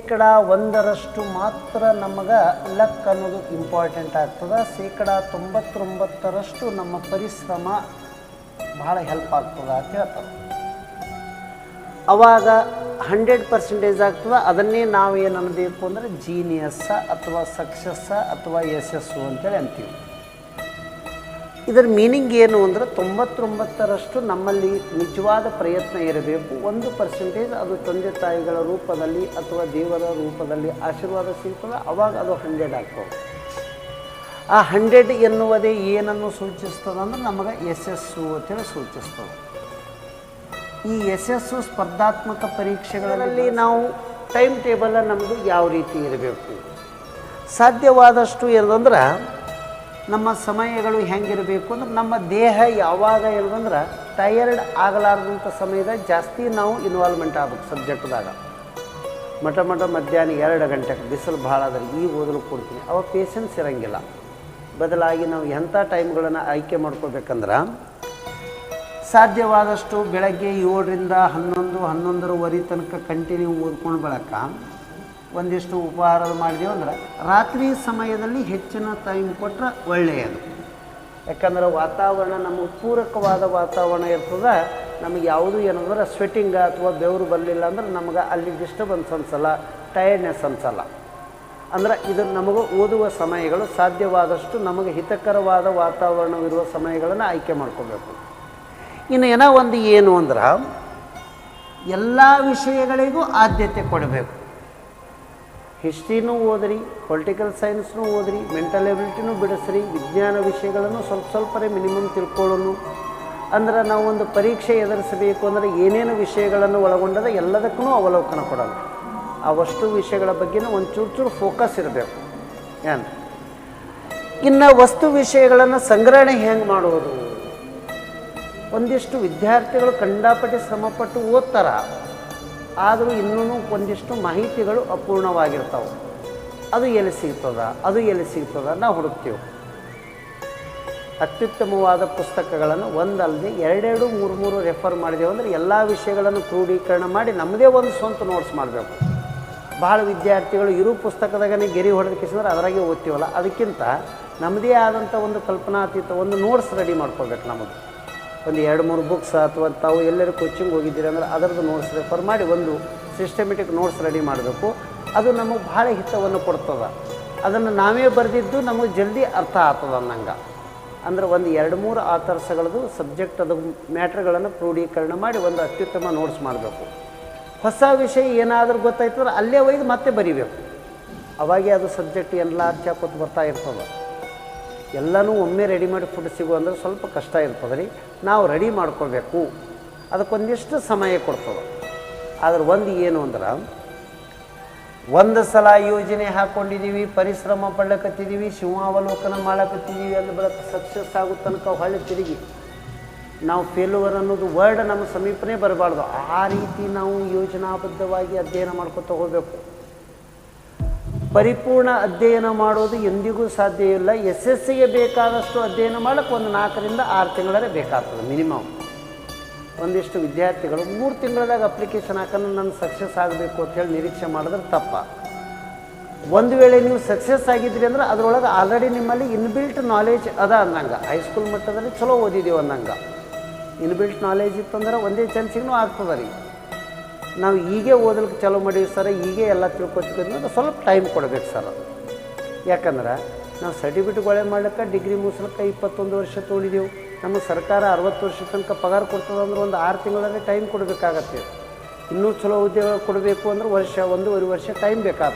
ಶೇಕಡ ಒಂದರಷ್ಟು ಮಾತ್ರ ನಮಗೆ ಲಕ್ ಅನ್ನೋದು ಇಂಪಾರ್ಟೆಂಟ್ ಆಗ್ತದೆ. ಶೇಕಡ ತೊಂಬತ್ತೊಂಬತ್ತರಷ್ಟು ನಮ್ಮ ಪರಿಶ್ರಮ ಭಾಳ ಹೆಲ್ಪ್ ಆಗ್ತದೆ ಅಂತ ಹೇಳ್ತಾರೆ. ಅವಾಗ ಹಂಡ್ರೆಡ್ ಪರ್ಸೆಂಟೇಜ್ ಆಗ್ತದೆ. ಅದನ್ನೇ ನಾವು ಏನು ಅನ್ನಬೇಕು ಅಂದರೆ ಜೀನಿಯಸ್ಸ ಅಥವಾ ಸಕ್ಸಸ್ಸ ಅಥವಾ ಯಶಸ್ಸು ಅಂತೇಳಿ ಅಂತೀವಿ. ಇದರ ಮೀನಿಂಗ್ ಏನು ಅಂದರೆ ತೊಂಬತ್ತೊಂಬತ್ತರಷ್ಟು ನಮ್ಮಲ್ಲಿ ನಿಜವಾದ ಪ್ರಯತ್ನ ಇರಬೇಕು. ಒಂದು ಪರ್ಸೆಂಟೇಜ್ ಅದು ತಂದೆ ತಾಯಿಗಳ ರೂಪದಲ್ಲಿ ಅಥವಾ ದೇವರ ರೂಪದಲ್ಲಿ ಆಶೀರ್ವಾದ ಸಿಗ್ತದೆ ಅವಾಗ ಅದು ಹಂಡ್ರೆಡ್ ಆಗ್ತದೆ. ಆ ಹಂಡ್ರೆಡ್ ಎನ್ನುವುದೇ ಏನನ್ನು ಸೂಚಿಸ್ತದೆ ಅಂದ್ರೆ ನಮಗೆ ಯಶಸ್ಸು ಅಂತೇಳಿ ಸೂಚಿಸ್ತದೆ. ಈ ಯಶಸ್ಸು ಸ್ಪರ್ಧಾತ್ಮಕ ಪರೀಕ್ಷೆಗಳಲ್ಲಿ ನಾವು ಟೈಮ್ ಟೇಬಲ್ ನಮ್ಮದು ಯಾವ ರೀತಿ ಇರಬೇಕು? ಸಾಧ್ಯವಾದಷ್ಟು ಏನಂದ್ರೆ ನಮ್ಮ ಸಮಯಗಳು ಹೆಂಗಿರಬೇಕು ಅಂದ್ರೆ ನಮ್ಮ ದೇಹ ಯಾವಾಗ ಇಲ್ವಂದ್ರೆ ಟಯರ್ಡ್ ಆಗಲಾರ್ದಂಥ ಸಮಯದಾಗ ಜಾಸ್ತಿ ನಾವು ಇನ್ವಾಲ್ವ್ಮೆಂಟ್ ಆಗ್ಬೇಕು ಸಬ್ಜೆಕ್ಟ್ದಾಗ ಮಠ ಮಠ ಮಧ್ಯಾಹ್ನ ಎರಡು ಗಂಟೆಗೆ ಬಿಸಿಲು ಭಾಳ ಅದ್ರೆ ಈಗ ಓದಲು ಕೊಡ್ತೀನಿ. ಅವಾಗ ಪೇಷನ್ಸ್ ಇರಂಗಿಲ್ಲ. ಬದಲಾಗಿ ನಾವು ಎಂಥ ಟೈಮ್ಗಳನ್ನು ಆಯ್ಕೆ ಮಾಡ್ಕೋಬೇಕಂದ್ರೆ ಸಾಧ್ಯವಾದಷ್ಟು ಬೆಳಗ್ಗೆ ಏಳರಿಂದ ಹನ್ನೊಂದು, ಹನ್ನೊಂದರವರೆ ತನಕ ಕಂಟಿನ್ಯೂ ಓದ್ಕೊಂಡು ಬಳಕ ಒಂದಿಷ್ಟು ಉಪಹಾರ ಮಾಡಿದೆವು ಅಂದ್ರೆ ರಾತ್ರಿ ಸಮಯದಲ್ಲಿ ಹೆಚ್ಚಿನ ಟೈಮ್ ಕೊಟ್ಟರೆ ಒಳ್ಳೆಯದು. ಯಾಕಂದ್ರೆ ವಾತಾವರಣ ನಮಗೆ ಪೂರಕವಾದ ವಾತಾವರಣ ಇರ್ತದೆ, ನಮಗೆ ಯಾವುದು ಏನಂದ್ರೆ ಸ್ವೆಟ್ಟಿಂಗ್ ಅಥವಾ ಬೆವರು ಬರಲಿಲ್ಲ ಅಂದ್ರೆ ನಮಗೆ ಅಲ್ಲಿ ಡಿಸ್ಟರ್ಬೆನ್ಸ್ ಅನ್ಸಲ್ಲ ಟಯರ್ಡ್ನೆಸ್ ಅನ್ಸಲ್ಲ. ಅಂದ್ರೆ ಇದು ನಮಗೆ ಓದುವ ಸಮಯಗಳು, ಸಾಧ್ಯವಾದಷ್ಟು ನಮಗೆ ಹಿತಕರವಾದ ವಾತಾವರಣವಿರುವ ಸಮಯಗಳನ್ನು ಆಯ್ಕೆ ಮಾಡ್ಕೋಬೇಕು. ಇನ್ನು ಏನೋ ಒಂದು ಏನು ಅಂದ್ರೆ, ಎಲ್ಲ ವಿಷಯಗಳಿಗೂ ಆದ್ಯತೆ ಕೊಡಬೇಕು. ಹಿಸ್ಟ್ರಿನೂ ಓದ್ರಿ, ಪೊಲಿಟಿಕಲ್ ಸೈನ್ಸ್ನೂ ಓದ್ರಿ, ಮೆಂಟಲ್ ಎಬಿಲಿಟಿನೂ ಬಿಡಿಸ್ರಿ, ವಿಜ್ಞಾನ ವಿಷಯಗಳನ್ನು ಸ್ವಲ್ಪ ಸ್ವಲ್ಪರೇ ಮಿನಿಮಮ್ ತಿಳ್ಕೊಳ್ಳೋನು. ಅಂದ್ರೆ ನಾವು ಒಂದು ಪರೀಕ್ಷೆ ಎದುರಿಸಬೇಕು ಅಂದರೆ ಏನೇನು ವಿಷಯಗಳನ್ನು ಒಳಗೊಂಡದ ಎಲ್ಲದಕ್ಕೂ ಅವಲೋಕನ ಕೊಡೋಣ ಅವಷ್ಟು ವಿಷಯಗಳ ಬಗ್ಗೆನೂ ಒಂದು ಚೂರು ಚೂರು ಫೋಕಸ್ ಇರಬೇಕು. ಏನು? ಇನ್ನು ವಸ್ತು ವಿಷಯಗಳನ್ನು ಸಂಗ್ರಹಣೆ ಹೆಂಗೆ ಮಾಡುವುದು ಒಂದಿಷ್ಟು ವಿದ್ಯಾರ್ಥಿಗಳು ಕಂಡಾಪಟ್ಟೆ ಶ್ರಮಪಟ್ಟು ಓದ್ತಾರ. ಆದರೂ ಇನ್ನೂ ಒಂದಿಷ್ಟು ಮಾಹಿತಿಗಳು ಅಪೂರ್ಣವಾಗಿರ್ತಾವೆ. ಅದು ಎಲ್ಲಿ ಸಿಗ್ತದ? ಅದು ಎಲ್ಲಿ ಸಿಗ್ತದ? ನಾವು ಹುಡುಕ್ತೀವಿ. ಅತ್ಯುತ್ತಮವಾದ ಪುಸ್ತಕಗಳನ್ನು ಒಂದಲ್ಲದೆ ಎರಡೆರಡು ಮೂರು ಮೂರು ರೆಫರ್ ಮಾಡಿದೆವು ಅಂದರೆ ಎಲ್ಲ ವಿಷಯಗಳನ್ನು ಕ್ರೋಢೀಕರಣ ಮಾಡಿ ನಮ್ಮದೇ ಒಂದು ಸ್ವಂತ ನೋಟ್ಸ್ ಮಾಡಬೇಕು. ಭಾಳ ವಿದ್ಯಾರ್ಥಿಗಳು ಇರೋ ಪುಸ್ತಕದಾಗನೇ ಗೆರಿ ಹೊಡೆದಕ್ಕಿಸಿದ್ರೆ ಅದರಾಗೆ ಓದ್ತೀವಲ್ಲ. ಅದಕ್ಕಿಂತ ನಮ್ಮದೇ ಆದಂಥ ಒಂದು ಕಲ್ಪನಾತೀತ ಒಂದು ನೋಟ್ಸ್ ರೆಡಿ ಮಾಡ್ಕೋಬೇಕು ನಮ್ಮದು. ಒಂದು ಎರಡು ಮೂರು ಬುಕ್ಸ್ ಅಥವಾ ತಾವು ಎಲ್ಲರೂ ಕೋಚಿಂಗ್ ಹೋಗಿದ್ದೀರಿ ಅಂದ್ರೆ ಅದರದ್ದು ನೋಟ್ಸ್ ರೆಫರ್ ಮಾಡಿ ಒಂದು ಸಿಸ್ಟಮೆಟಿಕ್ ನೋಟ್ಸ್ ರೆಡಿ ಮಾಡಬೇಕು. ಅದು ನಮಗೆ ಭಾಳ ಹಿತವನ್ನು ಕೊಡ್ತದೆ. ಅದನ್ನು ನಾವೇ ಬರೆದಿದ್ದು ನಮಗೆ ಜಲ್ದಿ ಅರ್ಥ ಆಗ್ತದೆ ಅನ್ನಂಗೆ. ಅಂದ್ರೆ ಒಂದು ಎರಡು ಮೂರು ಆತರ್ಸಗಳದ್ದು ಸಬ್ಜೆಕ್ಟ್ ಅದು ಮ್ಯಾಟ್ರ್ಗಳನ್ನು ಕ್ರೋಢೀಕರಣ ಮಾಡಿ ಒಂದು ಅತ್ಯುತ್ತಮ ನೋಟ್ಸ್ ಮಾಡಬೇಕು. ಹೊಸ ವಿಷಯ ಏನಾದರೂ ಗೊತ್ತಾಯ್ತಂದ್ರೆ ಅಲ್ಲೇ ಒಯ್ದು ಮತ್ತೆ ಬರಿಬೇಕು. ಅವಾಗೆ ಅದು ಸಬ್ಜೆಕ್ಟ್ ಎಲ್ಲ ಚಾಕೋತ್ ಬರ್ತಾ ಇರ್ತದೆ. ಎಲ್ಲನೂ ಒಮ್ಮೆ ರೆಡಿ ಮಾಡಿ ಫುಡ್ ಸಿಗುವಂದ್ರೆ ಸ್ವಲ್ಪ ಕಷ್ಟ ಇರ್ತದೆ ರೀ. ನಾವು ರೆಡಿ ಮಾಡ್ಕೊಳ್ಬೇಕು. ಅದಕ್ಕೊಂದಿಷ್ಟು ಸಮಯ ಕೊಡ್ತದೆ. ಆದ್ರೆ ಒಂದು ಏನು ಅಂದ್ರೆ, ಒಂದು ಸಲ ಯೋಜನೆ ಹಾಕ್ಕೊಂಡಿದ್ದೀವಿ ಪರಿಶ್ರಮ ಪಡ್ಲಕತ್ತಿದ್ದೀವಿ ಶಿವಾವಲೋಕನ ಮಾಡಕತ್ತಿದ್ದೀವಿ ಅಂದ ಬರೋ ಸಕ್ಸಸ್ ಆಗೋ ತನಕ ಹೊಳ್ಳಿ ತಿರುಗಿ. ನಾವು ಫೇಲುವರ್ ಅನ್ನೋದು ವರ್ಡ್ ನಮ್ಮ ಸಮೀಪನೇ ಬರಬಾರ್ದು. ಆ ರೀತಿ ನಾವು ಯೋಜನಾಬದ್ಧವಾಗಿ ಅಧ್ಯಯನ ಮಾಡ್ಕೊತ ಹೋಗಬೇಕು. ಪರಿಪೂರ್ಣ ಅಧ್ಯಯನ ಮಾಡೋದು ಎಂದಿಗೂ ಸಾಧ್ಯ ಇಲ್ಲ. ಎಸ್ ಎಸ್ ಸಿಗೆ ಬೇಕಾದಷ್ಟು ಅಧ್ಯಯನ ಮಾಡಕ್ಕೆ ಒಂದು ನಾಲ್ಕರಿಂದ ಆರು ತಿಂಗಳೇ ಬೇಕಾಗ್ತದೆ ಮಿನಿಮಮ್. ಒಂದಿಷ್ಟು ವಿದ್ಯಾರ್ಥಿಗಳು ಮೂರು ತಿಂಗಳದಾಗ ಅಪ್ಲಿಕೇಶನ್ ಹಾಕೋಣ ನಾನು ಸಕ್ಸಸ್ ಆಗಬೇಕು ಅಂತ ಹೇಳಿ ನಿರೀಕ್ಷೆ ಮಾಡಿದ್ರೆ ತಪ್ಪ. ಒಂದು ವೇಳೆ ನೀವು ಸಕ್ಸಸ್ ಆಗಿದ್ರಿ ಅಂದ್ರೆ ಅದರೊಳಗೆ ಆಲ್ರೆಡಿ ನಿಮ್ಮಲ್ಲಿ ಇನ್ಬಿಲ್ಟ್ ನಾಲೆಜ್ ಅದ ಅಂದಂಗೆ. ಹೈಸ್ಕೂಲ್ ಮಟ್ಟದಲ್ಲಿ ಚಲೋ ಓದಿದ್ದೀವಿ ಅಂದಂಗೆ. ಇನ್ಬಿಲ್ಟ್ ನಾಲೆಜ್ ಇತ್ತಂದ್ರೆ ಒಂದೇ ಚಾನ್ಸಿಗೂ ಆಗ್ತದೆ ರೀ. ನಾವು ಹೀಗೆ ಓದಲಿಕ್ಕೆ ಚಾಲೂ ಮಾಡೀವಿ ಸರ್, ಹೀಗೆ ಎಲ್ಲ ತಿಳ್ಕೊತೀವಿ ಅಂದ್ರೆ ಸ್ವಲ್ಪ ಟೈಮ್ ಕೊಡಬೇಕು ಸರ್ ಯಾಕಂದ್ರೆ ನಾವು ಸರ್ಟಿಫಿಕೇಟ್ಗಳೇ ಮಾಡ್ಲಿಕ್ಕೆ ಡಿಗ್ರಿ ಮುಗಿಸ್ಲಿಕ್ಕೆ ಇಪ್ಪತ್ತೊಂದು ವರ್ಷ ತೊಗೊಂಡಿದ್ದೆವು. ನಮ್ಮ ಸರ್ಕಾರ ಅರವತ್ತು ವರ್ಷ ತನಕ ಪಗಾರ ಕೊಡ್ತದಂದ್ರೆ ಒಂದು ಆರು ತಿಂಗಳಲ್ಲಿ ಟೈಮ್ ಕೊಡಬೇಕಾಗತ್ತೆ. ಇನ್ನೂ ಚಲೋ ಉದ್ಯೋಗ ಕೊಡಬೇಕು ಅಂದ್ರೆ ವರ್ಷ, ಒಂದೂವರೆ ವರ್ಷ ಟೈಮ್ ಬೇಕಾಗ್ತದೆ